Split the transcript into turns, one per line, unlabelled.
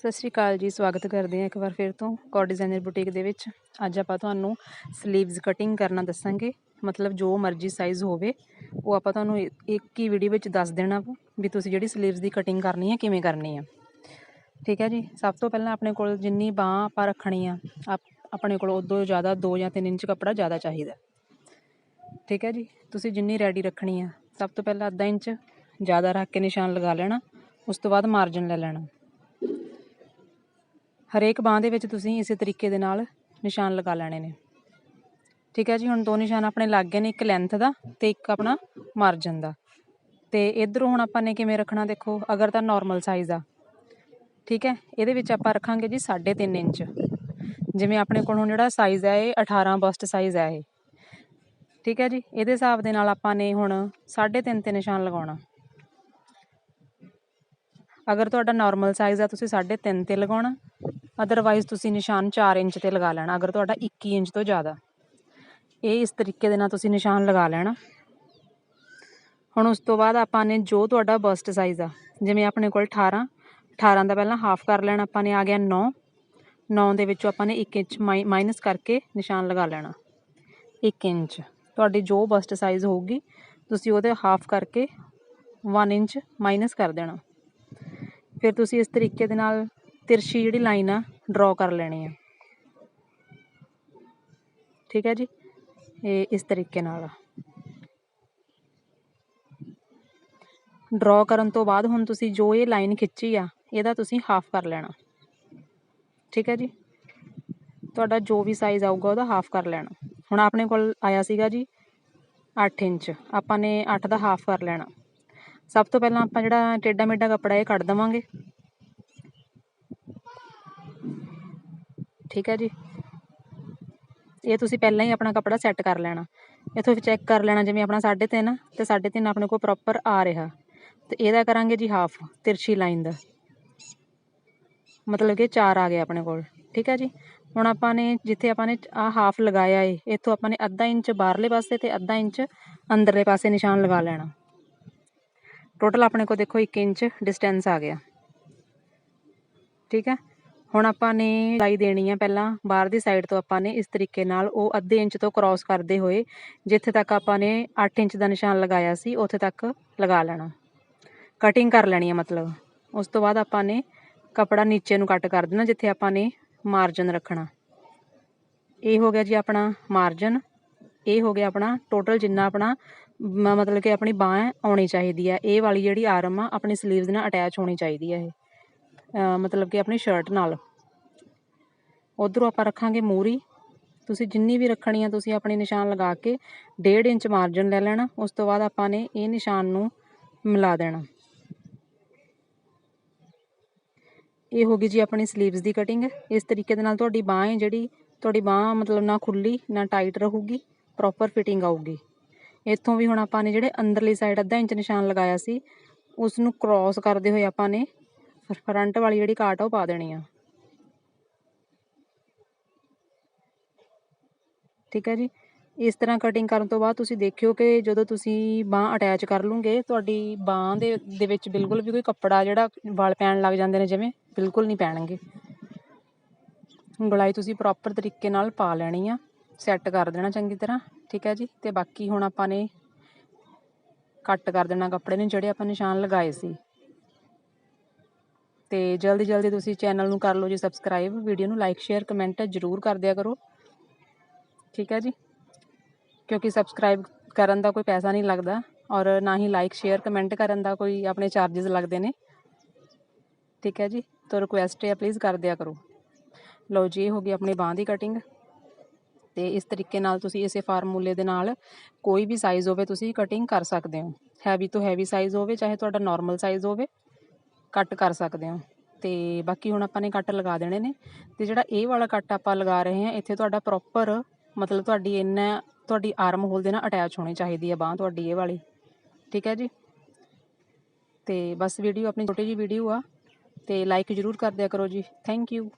ਸਤਿ ਸ਼੍ਰੀ ਅਕਾਲ ਜੀ, ਸਵਾਗਤ ਕਰਦੇ ਹਾਂ ਇੱਕ ਵਾਰ ਫਿਰ ਤੋਂ ਕੋ ਡਿਜ਼ਾਈਨਰ ਬੁਟੀਕ ਦੇ ਵਿੱਚ। ਅੱਜ ਆਪਾਂ ਤੁਹਾਨੂੰ 슬ੀਵਸ ਕਟਿੰਗ ਕਰਨਾ ਦੱਸਾਂਗੇ, ਮਤਲਬ ਜੋ ਮਰਜ਼ੀ ਸਾਈਜ਼ ਹੋਵੇ, ਉਹ ਆਪਾਂ ਤੁਹਾਨੂੰ ਇੱਕ ਹੀ ਵੀਡੀਓ ਵਿੱਚ ਦੱਸ ਦੇਣਾ ਵਾ ਵੀ ਤੁਸੀਂ ਜਿਹੜੀ 슬ੀਵਸ ਦੀ ਕਟਿੰਗ ਕਰਨੀ ਹੈ ਕਿਵੇਂ ਕਰਨੀ ਆ। ਠੀਕ ਹੈ ਜੀ? ਸਭ ਤੋਂ ਪਹਿਲਾਂ ਆਪਣੇ ਕੋਲ ਜਿੰਨੀ ਬਾਹ ਆਪਾਂ ਰੱਖਣੀ ਆ, ਆਪ- ਆਪਣੇ ਕੋਲ ਉਦੋਂ ਜ਼ਿਆਦਾ 2 ਜਾਂ 3 ਇੰਚ ਕੱਪੜਾ ਜ਼ਿਆਦਾ ਚਾਹੀਦਾ। ਠੀਕ ਹੈ ਜੀ? ਤੁਸੀਂ ਜਿੰਨੀ ਰੈਡੀ ਰੱਖਣੀ ਆ, ਸਭ ਤੋਂ ਪਹਿਲਾਂ ਅੱਧਾ ਇੰਚ ਜ਼ਿਆਦਾ ਰੱਖ ਕੇ ਨਿਸ਼ਾਨ ਲਗਾ ਲੈਣਾ, ਉਸ ਤੋਂ ਬਾਅਦ ਮਾਰਜਨ ਲੈ ਲੈਣਾ। ਹਰੇਕ ਬਾਹ ਦੇ ਵਿੱਚ ਤੁਸੀਂ ਇਸੇ ਤਰੀਕੇ ਦੇ ਨਾਲ ਨਿਸ਼ਾਨ ਲਗਾ ਲੈਣੇ ਨੇ। ਠੀਕ ਹੈ ਜੀ, ਹੁਣ ਦੋ ਨਿਸ਼ਾਨ ਆਪਣੇ ਲੱਗ ਗਏ ਨੇ, ਇੱਕ ਲੈਂਥ ਦਾ ਤੇ ਇੱਕ ਆਪਣਾ ਮਾਰਜਨ ਦਾ। ਤੇ ਇਧਰੋਂ ਹੁਣ ਆਪਾਂ ਨੇ ਕਿਵੇਂ ਰੱਖਣਾ ਦੇਖੋ, ਅਗਰ ਤਾਂ ਨਾਰਮਲ ਸਾਈਜ਼ ਆ। ਠੀਕ ਹੈ, ਇਹਦੇ ਵਿੱਚ ਆਪਾਂ ਰੱਖਾਂਗੇ ਜੀ 3.5 ਇੰਚ। ਜਿਵੇਂ ਆਪਣੇ ਕੋਲ ਹੁਣ ਜਿਹੜਾ ਸਾਈਜ਼ ਹੈ ਇਹ 18 ਬਸਟ ਸਾਈਜ਼ ਹੈ ਇਹ। ਠੀਕ ਹੈ ਜੀ, ਇਹਦੇ ਹਿਸਾਬ ਦੇ ਨਾਲ ਆਪਾਂ ਨੇ ਹੁਣ 3.5 ਤੇ ਨਿਸ਼ਾਨ ਲਗਾਉਣਾ। ਅਗਰ ਤੁਹਾਡਾ ਨਾਰਮਲ ਸਾਈਜ਼ ਆ, ਤੁਸੀਂ 3.5 ਤੇ ਲਗਾਉਣਾ। ਅਦਰਵਾਈਜ਼ ਤੁਸੀਂ ਨਿਸ਼ਾਨ 4 ਇੰਚ ਤੇ ਲਗਾ ਲੈਣਾ, ਅਗਰ ਤੁਹਾਡਾ 21 ਇੰਚ ਤੋਂ ਜ਼ਿਆਦਾ। ਇਹ ਇਸ ਤਰੀਕੇ ਦੇ ਨਾਲ ਤੁਸੀਂ ਨਿਸ਼ਾਨ ਲਗਾ ਲੈਣਾ। ਹੁਣ ਉਸ ਤੋਂ ਬਾਅਦ ਆਪਾਂ ਨੇ ਜੋ ਤੁਹਾਡਾ ਬਸਟ ਸਾਈਜ਼ ਆ, ਜਿਵੇਂ ਆਪਣੇ ਕੋਲ 18 18 ਦਾ ਪਹਿਲਾਂ ਹਾਫ ਕਰ ਲੈਣਾ, ਆਪਾਂ ਨੇ ਆ ਗਿਆ 9 9 ਦੇ ਵਿੱਚੋਂ ਆਪਾਂ ਨੇ 1 ਇੰਚ ਮਾਈਨਸ ਕਰਕੇ ਨਿਸ਼ਾਨ ਲਗਾ ਲੈਣਾ। 1 ਇੰਚ। ਤੁਹਾਡੀ ਜੋ ਬਸਟ ਸਾਈਜ਼ ਹੋਊਗੀ, ਤੁਸੀਂ ਉਹਦੇ ਹਾਫ ਕਰਕੇ 1 ਇੰਚ ਮਾਈਨਸ ਕਰ ਦੇਣਾ। ਫਿਰ ਤੁਸੀਂ ਇਸ ਤਰੀਕੇ ਦੇ ਨਾਲ ਤਿਰਛੀ ਜਿਹੜੀ ਲਾਈਨ ਆ ਡਰਾ ਕਰ ਲੈਣੀ ਆ। ਠੀਕ ਹੈ ਜੀ? ਇਹ ਇਸ ਤਰੀਕੇ ਨਾਲ ਡਰਾ ਕਰਨ ਤੋਂ ਬਾਅਦ ਹੁਣ ਤੁਸੀਂ ਜੋ ਇਹ ਲਾਈਨ ਖਿੱਚੀ ਆ, ਇਹਦਾ ਤੁਸੀਂ ਹਾਫ ਕਰ ਲੈਣਾ। ਠੀਕ ਹੈ ਜੀ? ਤੁਹਾਡਾ ਜੋ ਵੀ ਸਾਈਜ਼ ਆਊਗਾ, ਉਹਦਾ ਹਾਫ ਕਰ ਲੈਣਾ। ਹੁਣ ਆਪਣੇ ਕੋਲ ਆਇਆ ਸੀਗਾ ਜੀ 8 ਇੰਚ। ਆਪਾਂ ਨੇ 8 ਦਾ ਹਾਫ ਕਰ ਲੈਣਾ। ਸਭ ਤੋਂ ਪਹਿਲਾਂ ਆਪਾਂ ਜਿਹੜਾ ਟੇਡਾ ਮੇਡਾ ਕੱਪੜਾ ਇਹ ਕੱਢ ਦਵਾਂਗੇ। ਠੀਕ ਹੈ ਜੀ। ਇਹ ਤੁਸੀਂ ਪਹਿਲਾਂ ਹੀ ਆਪਣਾ ਕੱਪੜਾ ਸੈੱਟ ਕਰ ਲੈਣਾ। ਇਥੋਂ ਚੈੱਕ ਕਰ ਲੈਣਾ ਜਿਵੇਂ ਆਪਣਾ 3.5 ਤੇ 3.5 ਆਪਣੇ ਕੋਲ ਪ੍ਰੋਪਰ ਆ ਰਿਹਾ। ਤੇ ਇਹਦਾ ਕਰਾਂਗੇ ਜੀ ਹਾਫ ਤਿਰਛੀ ਲਾਈਨ ਦਾ। ਮਤਲਬ ਕਿ 4 ਆ ਗਿਆ ਆਪਣੇ ਕੋਲ। ਠੀਕ ਹੈ ਜੀ। ਹੁਣ ਆਪਾਂ ਨੇ ਜਿੱਥੇ ਆਪਾਂ ਨੇ ਆ ਹਾਫ ਲਗਾਇਆ ਏ, ਇੱਥੋਂ ਆਪਾਂ ਨੇ ਅੱਧਾ ਇੰਚ ਬਾਹਰਲੇ ਪਾਸੇ ਤੇ ਅੱਧਾ ਇੰਚ ਅੰਦਰਲੇ ਪਾਸੇ ਨਿਸ਼ਾਨ ਲਗਾ ਲੈਣਾ। ਟੋਟਲ ਆਪਣੇ ਕੋਲ ਦੇਖੋ 1 ਇੰਚ ਡਿਸਟੈਂਸ ਆ ਗਿਆ। ਠੀਕ ਹੈ? ਹੁਣ ਆਪਾਂ ਨੇ ਲਾਈ ਦੇਣੀ ਹੈ ਪਹਿਲਾਂ, ਬਾਹਰ ਦੀ ਸਾਈਡ ਤੋਂ ਆਪਾਂ ਨੇ ਇਸ ਤਰੀਕੇ ਨਾਲ ਉਹ ਅੱਧੇ ਇੰਚ ਤੋਂ ਕ੍ਰਾਸ ਕਰਦੇ ਹੋਏ, ਜਿੱਥੇ ਤੱਕ ਆਪਾਂ ਨੇ 8 ਇੰਚ ਦਾ ਨਿਸ਼ਾਨ ਲਗਾਇਆ ਸੀ, ਉੱਥੇ ਤੱਕ ਲਗਾ ਲੈਣਾ। ਕਟਿੰਗ ਕਰ ਲੈਣੀ ਹੈ ਮਤਲਬ। ਉਸ ਤੋਂ ਬਾਅਦ ਆਪਾਂ ਨੇ ਕਪੜਾ ਨੀਚੇ ਨੂੰ ਕੱਟ ਕਰ ਦੇਣਾ, ਜਿੱਥੇ ਆਪਾਂ ਨੇ ਮਾਰਜਨ ਰੱਖਣਾ। ਇਹ ਹੋ ਗਿਆ ਜੀ ਆਪਣਾ ਮਾਰਜਨ ਇਹ ਹੋ ਗਿਆ ਆਪਣਾ ਟੋਟਲ ਜਿੰਨਾ ਆਪਣਾ ਮਤਲਬ ਕਿ ਆਪਣੀ ਬਾਹ ਆਉਣੀ ਚਾਹੀਦੀ ਹੈ ਇਹ ਵਾਲੀ ਜਿਹੜੀ ਆਰਮ ਆ, ਆਪਣੀ 슬ੀਵਸ ਨਾਲ ਅਟੈਚ ਹੋਣੀ ਚਾਹੀਦੀ ਹੈ ਇਹ। ਮਤਲਬ ਕਿ ਆਪਣੀ ਸ਼ਰਟ ਨਾਲ। ਉਧਰੋਂ ਆਪਾਂ ਰੱਖਾਂਗੇ ਮੂਰੀ। ਤੁਸੀਂ ਜਿੰਨੀ ਵੀ ਰੱਖਣੀ ਆ, ਤੁਸੀਂ ਆਪਣੇ ਨਿਸ਼ਾਨ ਲਗਾ ਕੇ 1.5 ਇੰਚ ਮਾਰਜਨ ਲੈ ਲੈਣਾ। ਉਸ ਤੋਂ ਬਾਅਦ ਆਪਾਂ ਨੇ ਇਹ ਨਿਸ਼ਾਨ ਨੂੰ ਮਿਲਾ ਦੇਣਾ। ਇਹ ਹੋ ਗਈ ਜੀ ਆਪਣੀ 슬ੀਵਸ ਦੀ ਕਟਿੰਗ ਇਸ ਤਰੀਕੇ ਦੇ ਨਾਲ ਤੁਹਾਡੀ ਬਾਹ ਹੈ ਜਿਹੜੀ, ਤੁਹਾਡੀ ਬਾਹ ਮਤਲਬ ਨਾ ਖੁੱਲੀ, ਨਾ ਟਾਈਟ ਰਹੂਗੀ। ਪ੍ਰੋਪਰ ਫਿਟਿੰਗ ਆਊਗੀ। ਇੱਥੋਂ ਵੀ ਹੁਣ ਆਪਾਂ ਨੇ ਜਿਹੜੇ ਅੰਦਰਲੀ ਸਾਈਡ ਅੱਧਾ ਇੰਚ ਨਿਸ਼ਾਨ ਲਗਾਇਆ ਸੀ ਉਸ ਨੂੰ ਕ੍ਰਾਸ ਕਰਦੇ ਹੋਏ ਆਪਾਂ ਨੇ ਫਰੰਟ ਵਾਲੀ ਜਿਹੜੀ ਕਾਟ ਆ ਉਹ ਪਾ ਦੇਣੀ ਆ। ਠੀਕ ਹੈ ਜੀ? ਇਸ ਤਰ੍ਹਾਂ ਕਟਿੰਗ ਕਰਨ ਤੋਂ ਬਾਅਦ ਤੁਸੀਂ ਦੇਖਿਓ ਕਿ ਜਦੋਂ ਤੁਸੀਂ ਬਾਹ ਅਟੈਚ ਕਰ ਲੂਗੇ ਤੁਹਾਡੀ ਬਾਹ ਦੇ ਦੇ ਵਿੱਚ ਬਿਲਕੁਲ ਵੀ ਕੋਈ ਕੱਪੜਾ ਜਿਹੜਾ ਵਾਲ ਪੈਣ ਲੱਗ ਜਾਂਦੇ ਨੇ ਜਿਵੇਂ, ਬਿਲਕੁਲ ਨਹੀਂ ਪੈਣਗੇ। ਗੁਲਾਈ ਤੁਸੀਂ ਪ੍ਰੋਪਰ ਤਰੀਕੇ ਨਾਲ ਪਾ ਲੈਣੀ ਆ। ਸੈੱਟ ਕਰ ਦੇਣਾ ਚੰਗੀ ਤਰ੍ਹਾਂ, ਠੀਕ ਹੈ ਜੀ? ਤੇ ਬਾਕੀ ਹੁਣ ਆਪਾਂ ਨੇ ਕੱਟ ਕਰ ਦੇਣਾ ਕੱਪੜੇ ਨੂੰ ਜਿਹੜੇ ਆਪਾਂ ਨਿਸ਼ਾਨ ਲਗਾਏ ਸੀ। ਤੇ ਜਲਦੀ ਜਲਦੀ ਤੁਸੀਂ ਚੈਨਲ ਨੂੰ ਕਰ ਲਓ ਜੀ ਸਬਸਕ੍ਰਾਈਬ ਵੀਡੀਓ ਨੂੰ ਲਾਈਕ ਸ਼ੇਅਰ ਕਮੈਂਟ ਜ਼ਰੂਰ ਕਰ ਦਿਆ ਕਰੋ। ਠੀਕ ਹੈ ਜੀ? ਕਿਉਂਕਿ ਸਬਸਕ੍ਰਾਈਬ ਕਰਨ ਦਾ ਕੋਈ ਪੈਸਾ ਨਹੀਂ ਲੱਗਦਾ ਔਰ ਨਾ ਹੀ ਲਾਈਕ ਸ਼ੇਅਰ ਕਮੈਂਟ ਕਰਨ ਦਾ ਕੋਈ ਆਪਣੇ ਚਾਰजेस ਲੱਗਦੇ ਨੇ। ਠੀਕ ਹੈ ਜੀ? ਤਾਂ ਰਿਕੁਐਸਟ ਹੈ ਪਲੀਜ਼ ਕਰ ਦਿਆ ਕਰੋ। ਲਓ ਜੀ, ਇਹ ਹੋ ਗਈ ਆਪਣੀ ਬਾਹ ਦੀ ਕਟਿੰਗ ਤੇ ਇਸ ਤਰੀਕੇ ਨਾਲ ਤੁਸੀਂ ਇਸੇ ਫਾਰਮੂਲੇ ਦੇ ਨਾਲ ਕੋਈ ਵੀ ਸਾਈਜ਼ ਹੋਵੇ ਤੁਸੀਂ ਕਟਿੰਗ ਕਰ ਸਕਦੇ ਹੋ। ਹੈਵੀ ਤੋਂ ਹੈਵੀ ਸਾਈਜ਼ ਹੋਵੇ, ਚਾਹੇ ਤੁਹਾਡਾ ਨਾਰਮਲ ਸਾਈਜ਼ ਹੋਵੇ ਕੱਟ ਕਰ ਸਕਦੇ ਹੋ। ਤੇ ਬਾਕੀ ਹੁਣ ਆਪਾਂ ਨੇ ਕੱਟ ਲਗਾ ਦੇਣੇ ਨੇ। ਤੇ ਜਿਹੜਾ ਇਹ ਵਾਲਾ ਕੱਟ ਆਪਾਂ ਲਗਾ ਰਹੇ ਹਾਂ, ਇੱਥੇ ਤੁਹਾਡਾ ਪ੍ਰੋਪਰ ਮਤਲਬ ਤੁਹਾਡੀ ਇੰਨਾ, ਤੁਹਾਡੀ ਆਰਮ ਹੋਲ ਦੇ ਨਾਲ ਅਟੈਚ ਹੋਣੀ ਚਾਹੀਦੀ ਹੈ ਬਾਹ ਤੁਹਾਡੀ ਇਹ ਵਾਲੀ। ਠੀਕ ਹੈ ਜੀ? ਤੇ ਬਸ ਵੀਡੀਓ ਆਪਣੀ ਛੋਟੀ ਜੀ ਵੀਡੀਓ ਆ। ਤੇ ਲਾਈਕ ਜ਼ਰੂਰ ਕਰ ਦਿਆ ਕਰੋ ਜੀ। Thank you